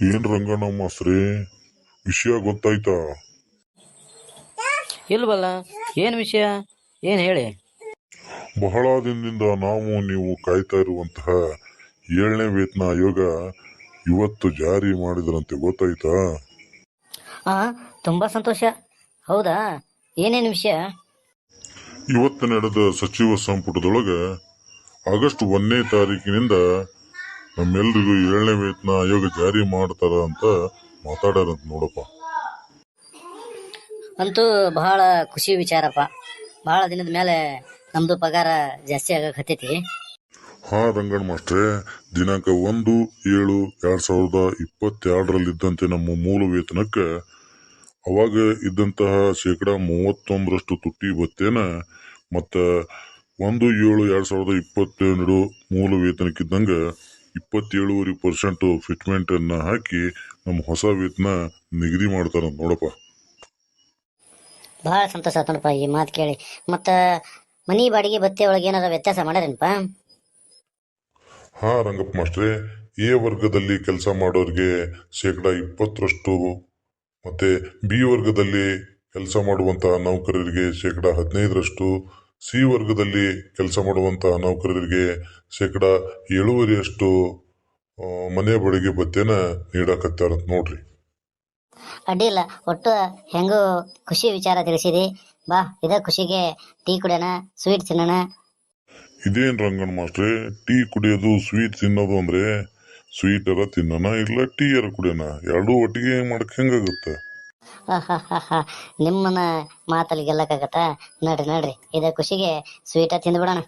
ಏನ್ ರಂಗಣ್ಣ ಮಾಸ್ರಿ? ವಿಷಯ ಗೊತ್ತಾಯ್ತಾ? ಇಲ್ವಲ್ಲ ಏನು ವಿಷಯ? ಏನು ಹೇಳಿ? ಬಹಳ ದಿನದಿಂದ ನಾವು ನೀವು ಕಾಯ್ತಾ ಇರುವಂತಹ ಏಳನೇ ವೇತನ ಆಯೋಗ ಇವತ್ತು ಜಾರಿ ಮಾಡಿದ್ರಂತೆ ಗೊತ್ತಾಯ್ತಾ? ಆ ತುಂಬ ಸಂತೋಷ. ಹೌದಾ? ಏನೇನು ವಿಷಯ? ಇವತ್ತು ನಡೆದ ಸಚಿವ ಸಂಪುಟದೊಳಗೆ ಆಗಸ್ಟ್ ಒಂದನೇ ತಾರೀಕಿನಿಂದ ನಮ್ಮೆಲ್ರಿಗೂ ಏಳನೇ ವೇತನ ಆಯೋಗ ಜಾರಿ ಮಾಡ್ತಾರ ಅಂತ ಮಾತಾಡಾರಂತ ನೋಡಪ್ಪ. ಅಂತೂ ಬಹಳ ಖುಷಿ ವಿಚಾರಪ್ಪ. ಬಹಳ ದಿನದ ಮೇಲೆ ನಮ್ದು ಪಗಾರ ಜಾಸ್ತಿ ಆಗಕತ್ತೈತಿ ಹಾ ರಂಗಣ್ಣ ಮಾಸ್ಟ್ರೆ ದಿನಾಂಕ ಒಂದು ಏಳು ಎರಡ್ ಸಾವಿರದ ಇಪ್ಪತ್ತೆರಡರಲ್ಲಿದ್ದಂತೆ ನಮ್ಮ ಮೂಲ ವೇತನಕ್ಕೆ ಅವಾಗ ಇದ್ದಂತಹ ಶೇಕಡ ಮೂವತ್ತೊಂದರಷ್ಟು ತುಟ್ಟಿ ಭತ್ಯೆನ ಮತ್ತ ಒಂದು ಏಳು ಎರಡ್ ಸಾವಿರದ ಇಪ್ಪತ್ತೆರಡು ಮೂಲ ವೇತನಕ್ಕಿದ್ದಂಗ ಇಪ್ಪತ್ತೇಳುವರೆ ಪರ್ಸೆಂಟ್ ಫಿಟ್ಮೆಂಟ್ ಅನ್ನ ಹಾಕಿ ನಮ್ಮ ಹೊಸ ವೇತನ ನಿಗದಿ ಮಾಡ್ತಾರ ನೋಡಪ್ಪ. ಬಹಳ ಸಂತೋಷ ಆತನಪ್ಪ ಈ ಮಾತು ಕೇಳಿ. ಮತ್ತ ಮನಿ ಬಾಡಿಗೆ ಬತ್ತೆ ಒಳಗೆ ಏನಾರ ವ್ಯತ್ಯಾಸ ಮಾಡ್ಯಾರೇನಪ್ಪ ಹಾ ರಂಗಪ್ಪ ಮಾಸ್ಟ್ರೆ ಎ ವರ್ಗದಲ್ಲಿ ಕೆಲಸ ಮಾಡೋರಿಗೆ ಶೇಕಡ ಇಪ್ಪತ್ತರಷ್ಟು ಮತ್ತೆ ಬಿ ವರ್ಗದಲ್ಲಿ ಕೆಲಸ ಮಾಡುವಂತಹ ನೌಕರರಿಗೆ ಶೇಕಡ ಹದಿನೈದರಷ್ಟು ಸಿ ವರ್ಗದಲ್ಲಿ ಕೆಲಸ ಮಾಡುವಂತಹ ನೌಕರರಿಗೆ ಶೇಕಡ ಏಳುವರಿಯಷ್ಟು ಮನೆ ಬಾಡಿಗೆ ಭತ್ಯೆನ ನೀಡಕತ್ತಾರಂತ ನೋಡ್ರಿ. ಅಡ್ಡಿಲ್ಲ ಒಟ್ಟು ಹೆಂಗು ಖುಷಿ ವಿಚಾರ ತಿಳಿಸಿದಿ. ಬಾ ಇದ ಖುಷಿಗೆ ಟೀ ಕುಡಿಯೋಣ ಸ್ವೀಟ್ ತಿನ್ನೋಣ. ಇದೇನ್ ರಂಗಣ್ಣ ಮಾಸ್ಟ್ರಿ ಟೀ ಕುಡಿಯೋದು ಸ್ವೀಟ್ ತಿನ್ನೋದು ಅಂದ್ರೆ ಸ್ವೀಟ್ ಎಲ್ಲ ತಿನ್ನೋಣ ಇಲ್ಲ ಟೀ ಅರ ಕುಡಿಯೋಣ ಎರಡೂ ಒಟ್ಟಿಗೆ ಮಾಡಕ್ ಹೆಂಗಾಗುತ್ತೆ? ನಿಮ್ಮನ್ನ ಮಾತಲ್ಲಿ ಗೆಲ್ಲಕ್ಕಾಗತ್ತಾ ನಡ್ರಿ ನಡ್ರಿ. ಇದೇ ಖುಷಿಗೆ ಸ್ವೀಟ ತಿಂದ್ಬಿಡೋಣ.